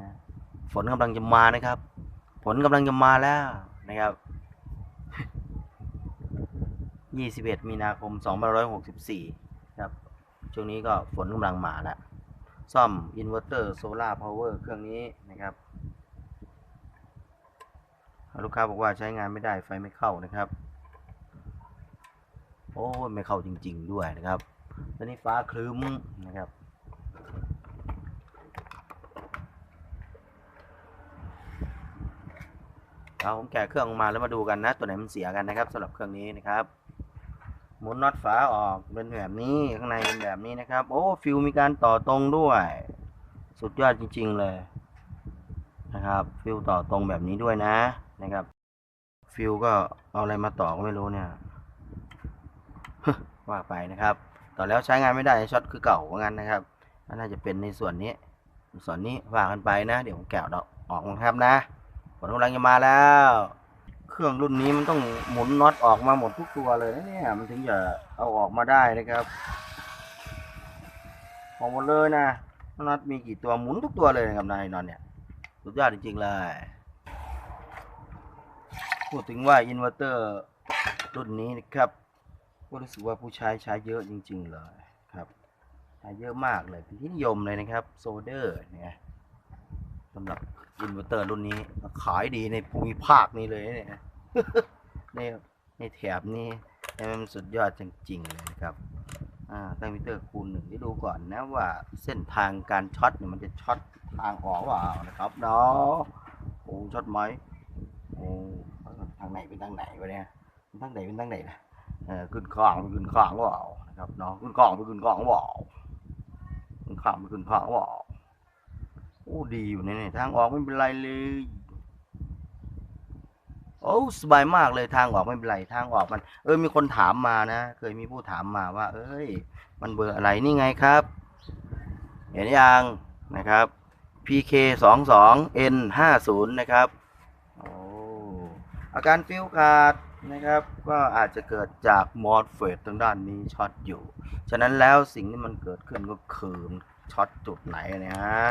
นะฝนกำลังจะมานะครับ ฝนกำลังจะมาแล้วนะครับ21มีนาคม2564ครับช่วงนี้ก็ฝนกำลังมาแล้วซ่อมอินเวอร์เตอร์โซลาร์พาวเวอร์เครื่องนี้นะครับ ลูกค้าบอกว่าใช้งานไม่ได้ไฟไม่เข้านะครับ โอ้ยไม่เข้าจริง ๆ ด้วยนะครับตอนนี้ฟ้าครึ้มนะครับ เอาผมแกะเครื่องออกมาแล้วมาดูกันนะ ตัวไหนมันเสียกันนะครับสำหรับเครื่องนี้นะครับหมุนน็อตฝาออกเป็นแบบนี้ข้างในเป็นแบบนี้นะครับ โอ้ฟิวมีการต่อตรงด้วย สุดยอดจริง ๆ เลยนะครับฟิวต่อตรงแบบนี้ด้วยนะนะครับ ฟิวก็เอาอะไรมาต่อก็ไม่รู้เนี่ยว่าไปนะครับ ต่อแล้วใช้งานไม่ได้ช็อตคือเก่าว่างั้นนะครับน่าจะเป็นในส่วนนี้ ส่วนนี้ว่ากันไปนะ เดี๋ยวผมแกะดอกออกนะครับนะ ผลกำลังจะมาแล้ว เครื่องรุ่นนี้มันต้องหมุนน็อตออกมาหมดทุกตัวเลยนะเนี่ยมันถึงจะเอาออกมาได้นะครับออกหมดเลยนะน็อตมีกี่ตัวหมุนทุกตัวเลยนะครับนายนอนเนี่ยสุดยอดจริงๆเลยพูดถึงว่าอินเวอร์เตอร์รุ่นนี้นะครับก็รู้สึกว่าผู้ใช้ใช้เยอะจริง ๆ เลยครับใช้เยอะมากเลยเป็นที่นิยมเลยนะครับ โซเดอร์เนี่ย สำหรับอินเวอร์เตอร์รุ่นนี้ ขายดีในภูมิภาคนี้เลยเนี่ยในในแถบนี้มันสุดยอดจริงๆเลยนะครับตั้งมิเตอร์คูณหนึ่งที่ดูก่อนนะว่าเส้นทางการช็อตเนี่ยมันจะช็อตทางออกเปล่านะครับเนาะโอ้ช็อตไหมโอ้ทางไหนเป็นทางไหนวะเนี่ยทางไหนเป็นทางไหนนะเออขึ้นข้างไปขึ้นข้างเปล่านะครับเนาะขึ้นข้างไปขึ้นข้างเปล่าขึ้นข้างไปขึ้นข้างเปล่า อ้ดีอยู่เนี่ย ทางออกไม่เป็นไรเลย โอ้สบายมากเลยทางออกไม่เป็นไร ทางออกมัน เออ มีคนถามมานะ เคยมีผู้ถามมาว่า เอ้ย มันเบอร์อะไรนี่ไงครับ เห็นยังนะครับ PK 2 2 N 5 0นะครับ โอ้อาการฟิวขาดนะครับ ก็อาจจะเกิดจากมอสเฟตทางด้านนี้ช็อตอยู่ ฉะนั้นแล้วสิ่งที่มันเกิดขึ้นก็คือช็อตจุดไหนนะฮะ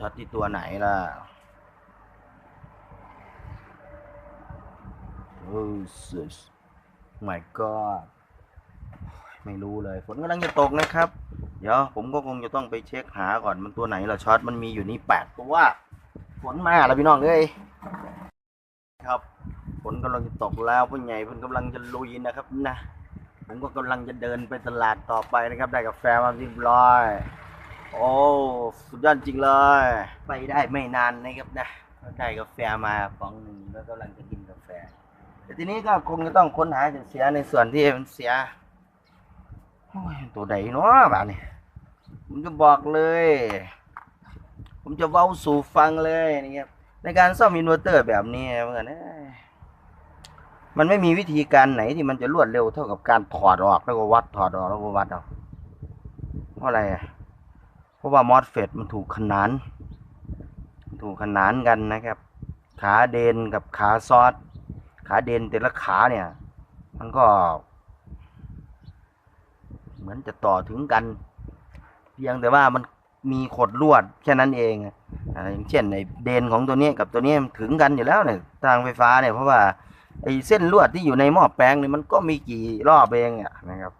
ช็อตที่ตัวไหนล่ะโอ้ sis my god ไม่รู้เลย ฝนกำลังจะตกนะครับ เดี๋ยวผมก็คงจะต้องไปเช็คหาก่อนมันตัวไหนละช็อตมันมีอยู่นี่แปดตัวฝนมาแล้วพี่น้องเอ้ยครับฝนกำลังจะตกแล้วพ่อใหญ่เพิ่นกำลังจะลุยนะครับนะผมก็กำลังจะเดินไปตลาดต่อไปนะครับ ได้กาแฟมาเรียบร้อย โอ้สุดยอดจริงเลย ไปได้ไม่นานนะครับนะได้กาแฟมาฟองหนึ่งแล้วกำลังจะกินกาแฟ แต่ทีนี้ก็คงจะต้องค้นหาจุดเสียในส่วนที่มันเสียโอ้ยตัวใดเนาะบ้านี่ผมจะบอกเลย ผมจะเว้าสู่ฟังเลยนะครับในการซ่อมอินเวอร์เตอร์แบบนี้เพื่อนเอ้ยมันไม่มีวิธีการไหนที่มันจะรวดเร็วเท่ากับการถอดออกแล้วก็วัดถอดออกแล้วก็วัดเอาเพราะอะไรอะ ราะว่ามอสเฟตมันถูกขนาน ถูกขนานกันนะครับ ขาเดนกับขาซอสขาเด่นแต่ละขาเนี่ย มันก็ เหมือนจะต่อถึงกัน เพียงแต่ว่ามันมีขดลวดแค่นั้นเองอ่าอย่างเช่นในเดนของตัวนี้กับตัวนี้ถึงกันอยู่แล้วเนี่ยทางไฟฟ้าเนี่ยเพราะว่าไอ้เส้นลวดที่อยู่ในหม้อแปลงเนี่ยมันก็มีกี่รอบเองอะนะครับ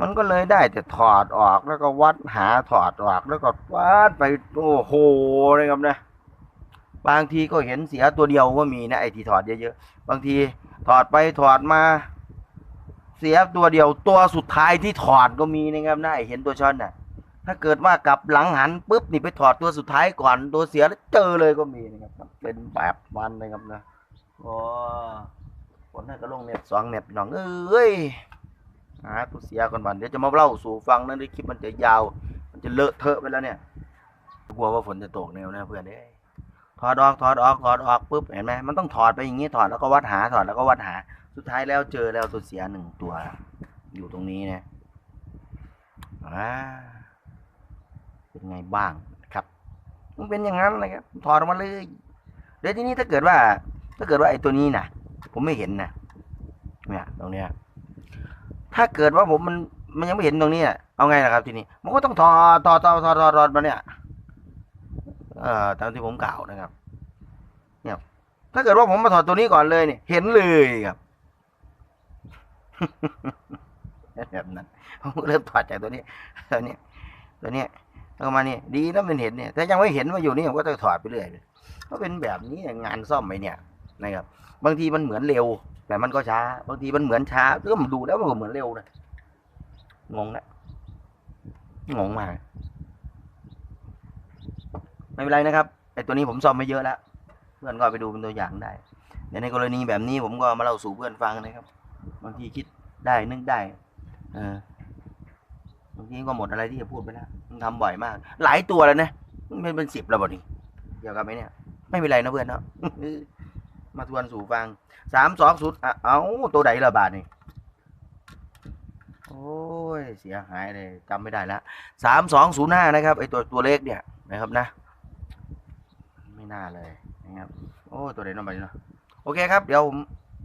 มันก็เลยได้แต่ถอดออกแล้วก็วัดหาถอดออกแล้วก็วัดไปโอ้โหนะครับนะ บางทีก็เห็นเสียตัวเดียวก็มีนะไอ้ที่ถอดเยอะๆบางทีถอดไปถอดมา เสียตัวเดียวตัวสุดท้ายที่ถอดก็มีนะครับนะไอเห็นตัวช็อตน่ะ ถ้าเกิดว่ากลับหลังหันปุ๊บนี่ไปถอดตัวสุดท้ายก่อนตัวเสียแล้วเจอเลยก็มีนะครับเป็นแบบมันนะครับนะโอ้ผลนั่นก็ลงเน็ตสองเน็ตน้องเอ้ย หาตัวเสียก่อนบันเดี๋ยวจะมาเล่าสู่ฟังนะในคลิปมันจะยาว มันจะเลอะเทอะไปแล้วเนี่ยกลัวว่าฝนจะตกแนวนะเพื่อนเอ้ยถอดออกถอดออกถอดออกปุ๊บเห็นไหมมันต้องถอดไปอย่างนี้ถอดแล้วก็วัดหาถอดแล้วก็วัดหา สุดท้ายแล้วเจอแล้วตัวเสียหนึ่งตัว อยู่ตรงนี้นะอ่าเป็นไงบ้างครับ มันเป็นอย่างนั้นนะครับถอดออกมาเลยเดี๋ยวทีนี้ถ้าเกิดว่า ถ้าเกิดว่าไอ้ตัวนี้นะผมไม่เห็นนะเนี่ยตรงเนี้ย ถ้าเกิดว่าผมมันมันยังไม่เห็นตรงนี้เอาไงล่ะครับทีนี้มันก็ต้องถอดถอดถอดถอดถอดถอดมาเนี่ยเอ่อตามที่ผมกล่าวนะครับ เนี่ยถ้าเกิดว่าผมมาถอดตัวนี้ก่อนเลยเนี่ยเห็นเลยครับแบบนั้นผมเริ่มถอดจากตัวนี้ตัวนี้ตัวนี้แล้วมานี่ดีนะมันเห็นเนี่ยถ้ายังไม่เห็นว่าอยู่นี่ผมก็จะถอดไปเรื่อยเลยก็เป็นแบบนี้งานซ่อมไปเนี่ยนะครับ บางทีมันเหมือนเร็ว แต่มันก็ช้าบางทีมันเหมือนช้าก็มันดูแล้วมันก็เหมือนเร็วนะงงนะงงมากไม่เป็นไรนะครับไอตัวนี้ผมซ่อมไปเยอะแล้วเพื่อนก็ไปดูเป็นตัวอย่างได้ในกรณีแบบนี้ผมก็มาเล่าสู่เพื่อนฟังนะครับบางทีคิดได้นึกได้ เออบางทีก็หมดอะไรที่จะพูดไปแล้วมันทำบ่อยมาก หลายตัวแล้วนะมันเป็นสิบแล้วบ่นี่เกี่ยวกับไหมเนี่ย ไม่เป็นไรนะเพื่อนเนาะ มาทวนสู่ฟังสามสองศูนย์อะเอาตัวใดละบาทนี่โอ้ยเสียหายเลยจำไม่ได้แล้วสามสองศูนย์ห้านะครับไอตัวตัวเลขเนี่ยนะครับนะ ไม่น่าเลยนะครับโอ้ตัวใดน้องไปเนาะโอเคครับเดี๋ยวผม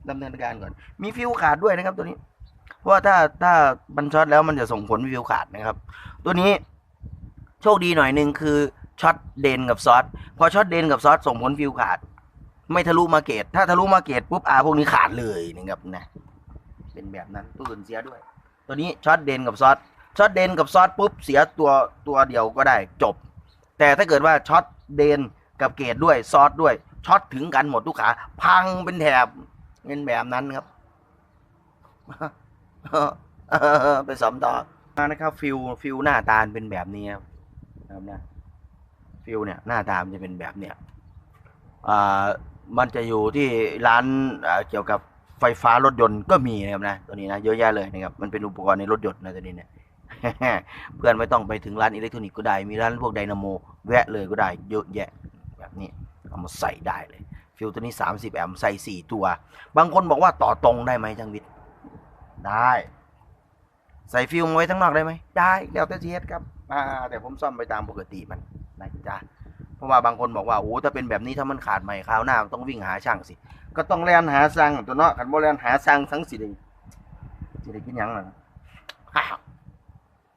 ดำเนินการก่อน มีฟิวขาดด้วยนะครับตัวนี้ เพราะว่าถ้าถ้ามันช็อตแล้วมันจะส่งผลฟิวขาดนะครับ ตัวนี้โชคดีหน่อยหนึ่งคือช็อตเดนกับซอสพอช็อตเดนกับซอสส่งผลฟิวขาด ไม่ทะลุมาเกต ถ้าทะลุมาเกตปุ๊บอาพวกนี้ขาดเลยนะครับนะ เป็นแบบนั้นตัวอื่นเสียด้วย ตัวนี้ช็อตเดนกับซอสช็อตเดนกับซอสปุ๊บเสียตัวตัวเดียวก็ได้จบ แต่ถ้าเกิดว่าช็อตเดนกับเกตด้วยซอสด้วยช็อตถึงกันหมดทุกขา พังเป็นแถบเป็นแบบนั้นครับไปสอมต่อมานะครับฟิวฟิวหน้าตาเป็นแบบนี้ครับนะครับนะฟิวเนี่ยหน้าตามนจะเป็นแบบเนี้ยอ่า มันจะอยู่ที่ร้านอ่าเกี่ยวกับไฟฟ้ารถยนต์ก็มีนะครับนะตัวนี้นะเยอะแยะเลยนะครับมันเป็นอุปกรณ์ในรถยนต์นะตัวนี้เนี่ยเพื่อนไม่ต้องไปถึงร้านอิเล็กทรอนิกส์ก็ได้มีร้านพวกไดนาโมแวะเลยก็ได้เยอะแยะแบบนี้เอามาใส่ได้เลย ฟิวตัวนี้ 30 แอมป์ใส่ 4 ตัว บางคนบอกว่าต่อตรงได้ไหมจังวิทย์ได้ ใส่ฟิวมไว้ทั้งนอกได้ไหมได้แล้วแต่เทียครับอ่าแต่ผมซ่อมไปตามปกติมันนะจ๊ะ เพราะว่าบางคนบอกว่าโอ้ถ้าเป็นแบบนี้ถ้ามันขาดใหม่คราวหน้าต้องวิ่งหาช่างสิ ก็ต้องแล่นหาช่างตัวเนาะคันบ่แล่นหาช่างทั้งสิได้สิได้กินหยังล่ะฮ่าว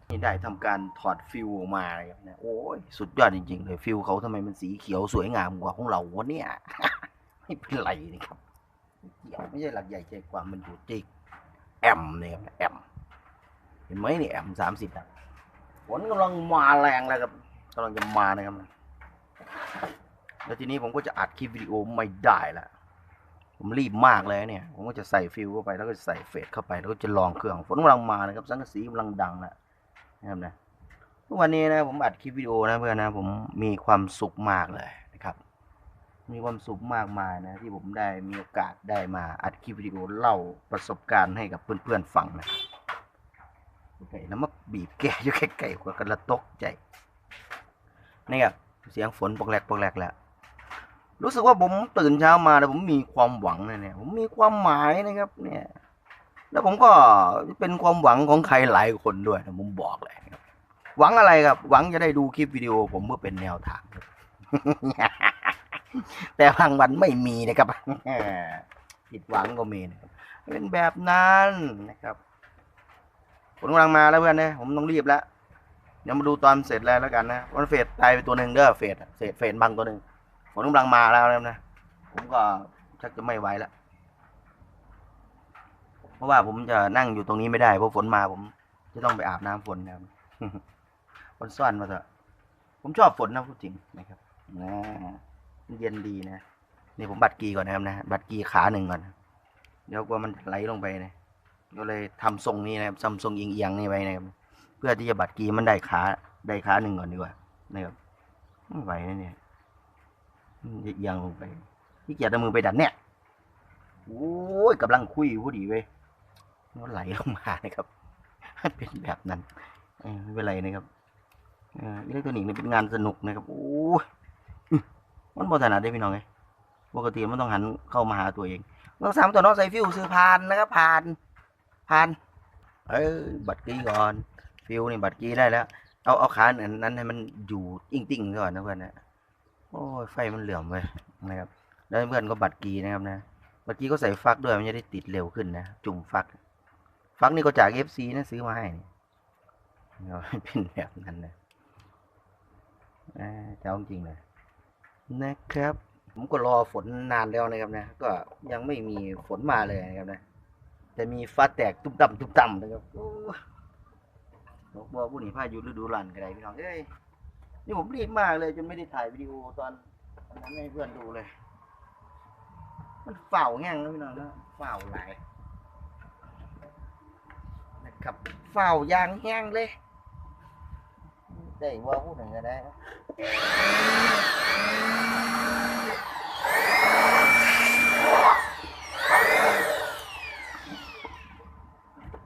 นี่ได้ทำการถอดฟิวออกมาเลยครับนี่ยโอ้ยสุดยอดจริงๆเลยฟิวเขาทำไมมันสีเขียวสวยงามกว่าของเราวะเนี่ยไม่เป็นไรนี่ครับเกี่ยวไม่ใช่หลักใหญ่ใจความมันอยู่ที่แอมเนี่ยครับแอมเห็นไหมนี่แอมสามสิบอะฝนกำลังมาแรงแล้วครับกำลังจะมานะครับ แล้วทีนี้ผมก็จะอัดคลิปวิดีโอไม่ได้ละผมรีบมากเลยเนี่ย ผมก็จะใส่ฟิลเข้าไปแล้วก็ใส่เฟดเข้าไป แล้วก็จะลองเครื่องฝนกำลังมานะครับ สังกะสีกำลังดังแล้วนะครับนะทุกวันนี้นะผมอัดคลิปวิดีโอนะเพื่อนนะผมมีความสุขมากเลยนะครับ มีความสุขมากมายนะที่ผมได้มีโอกาสได้มาอัดคลิปวิดีโอเล่าประสบการณ์ให้กับเพื่อนๆฟังนะไก่แล้วมาบีบแกอยู่ใกล้ๆกว่ากันละตกใจนี่ครับเสียงฝนปกแหลกปกแหลกแล้ว รู้สึกว่าผมตื่นเช้ามาแล้วผมมีความหวังนะเนี่ย ผมมีความหมายนะครับ เนี่ย แล้วผมก็เป็นความหวังของใครหลายคนด้วยนะผมบอกเลยหวังอะไรครับ หวังจะได้ดูคลิปวิดีโอ ผมเพื่อเป็นแนวทางแต่บางวันไม่มีนะครับผิดหวังก็มีนะครับเป็นแบบนั้นนะครับฝนกำลังมาแล้วเพื่อนเนี่ยผมต้องรีบแล้วเดี๋ยวมาดูตอนเสร็จแล้วแล้วกันนะวันเฟดตายไปตัวหนึ่งเด้อเฟดเฟดเฟดบางตัวหนึ่ง นกำลังมาแล้วนะ ผมก็ชักจะไม่ไหวแล้วเพราะว่าผมจะนั่งอยู่ตรงนี้ไม่ได้เพราะฝนมาผม จะต้องไปอาบน้ำฝนนะครับฝนซ่อนมาเถอะผมชอบฝนนะพูดจริงนะครับนะเย็นดีนะนี่ผมบัดกีก่อนนะครับนะบัดกีขาหนึ่งก่อนเดี๋ยวกลัวมันไหลลงไปนะก็เลยทำทรงนี้นะครับทำทรงเอียงๆนี่ไว้นะครับเพื่อที่จะบัดกีมันได้ขาได้ขาหนึ่งก่อนดีกว่านะครับไม่ไหวนะเนี่ย มันจะเอียงลงไปที่เกียจเอามือไปดันเนี่ยโอ้ยกำลังคุยอยู่พอดีเว้ยมันไหลลงมานะครับเป็นแบบนั้นเออไม่เป็นไรนะครับอิเล็กทรอนิกส์เนี่เป็นงานสนุกนะครับโอ้ยมันบอถนัดได้พี่น้องไงปกติมันต้องหันเข้ามาหาตัวเองต้องสามตัวน้องใส่ฟิวซื้อผ่านนะครับผ่านผ่านเอ้บัตรกี้ก่อนฟิวนี่บัตรกี้ได้แล้ว เอาเอาขาอันนั้นให้มันอยู่ติ้งติ้งๆก่อนนะเพื่อนนะ โอ้ยไฟมันเหลื่อมเว้ยนะครับแล้วเพื่อนก็บัตรกีนะครับนะ บัตรกีก็ใส่ฟักด้วยมันจะได้ติดเร็วขึ้นนะ จุ่มฟัก ฟักนี่ก็จากเอฟซีนะซื้อมาให้เอาให้เป็นแบบนั้นนะเอ้ยเจ้าจริงเลยนะครับ ผมก็รอฝนนานแล้วนะครับนะ ก็ยังไม่มีฝนมาเลยนะครับนะแต่มีฟ้าแตกตุ้มต่ำตุ้มต่ำนะครับโอ้บอกว่าผู้หนีพายุฤดูร้อนกันไรพี่น้องเอ้ย นี่ผมรีบมากเลยจนไม่ได้ถ่ายวิดีโอตอนตอนนั้นให้เพื่อนดูเลย มันเฝ้าแห้งนะพี่น้องนะเฝ้าหลายนะครับเฝ้ายางแห้งเลยได้ว่าพูดหนึ่งก็ได้นะ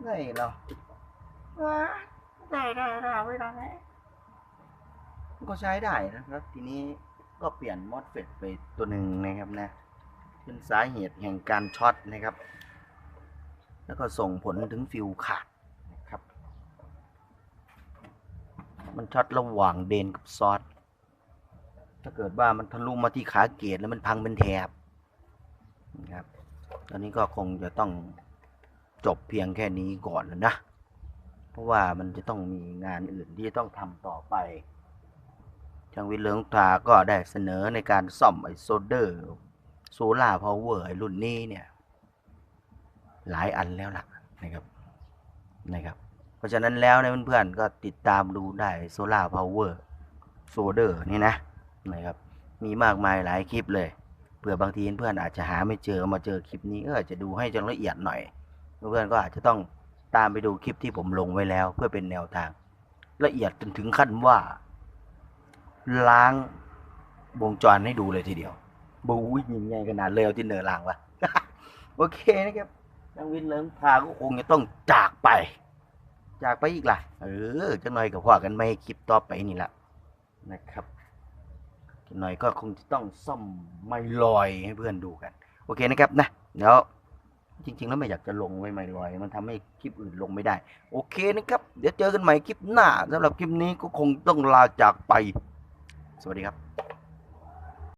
ได้เนาะว้าได้ได้ได้ไม่ได้นะมัน ก็ใช้ได้นะครับ ทีนี้ก็เปลี่ยนมอสเฟตไปตัวหนึ่งนะครับนะเป็นสาเหตุแห่งการช็อตนะครับ แล้วก็ส่งผลถึงฟิวขาดนะครับ มันช็อตระหว่างเดนกับซอสถ้าเกิดว่ามันทะลุมาที่ขาเกตแล้วมันพังเป็นแถบนะครับ ตอนนี้ก็คงจะต้องจบเพียงแค่นี้ก่อนนะ เพราะว่ามันจะต้องมีงานอื่นที่จะต้องทำต่อไป ทางวิทย์เลืองตาก็ได้เสนอในการซ่อมไอโซเดอร์โซล่าพาวเวอร์ไอรุ่นนี้เนี่ย หลายอันแล้วล่ะนะครับนะครับ เพราะฉะนั้นแล้วเนี่ยเพื่อนๆก็ติดตามดูได้โซล่าพาวเวอร์โซเดอร์นี่นะนะครับ มีมากมายหลายคลิปเลยเผื่อบางทีเพื่อนอาจจะหาไม่เจอมาเจอคลิปนี้ก็อาจจะดูให้จนละเอียดหน่อย เพื่อนๆก็อาจจะต้องตามไปดูคลิปที่ผมลงไว้แล้ว เพื่อเป็นแนวทาง ละเอียดจนถึงขั้นว่า ล้างวงจรให้ดูเลยทีเดียวบูยิงไงขนาดเลยเอาที่เนือล้างวะโอเคนะครับทางวินเลิงพาก็คงจะต้องจากไป จากไปอีกล่ะ เออจังหน่อยกับพ่อกันไม่คลิปต่อไปนี่ละนะครับจังหน่อยก็คงจะต้องซ่อมไม่ลอยให้เพื่อนดูกัน โอเคนะครับนะเดี๋ยวจริง ๆ แล้วไม่อยากจะลงไว้ไม่ลอย มันทำให้คลิปอื่นลงไม่ได้ โอเคนะครับ เดี๋ยวเจอกันใหม่คลิปหน้าสำหรับคลิปนี้ก็คงต้องลาจากไป สวัสดีครับ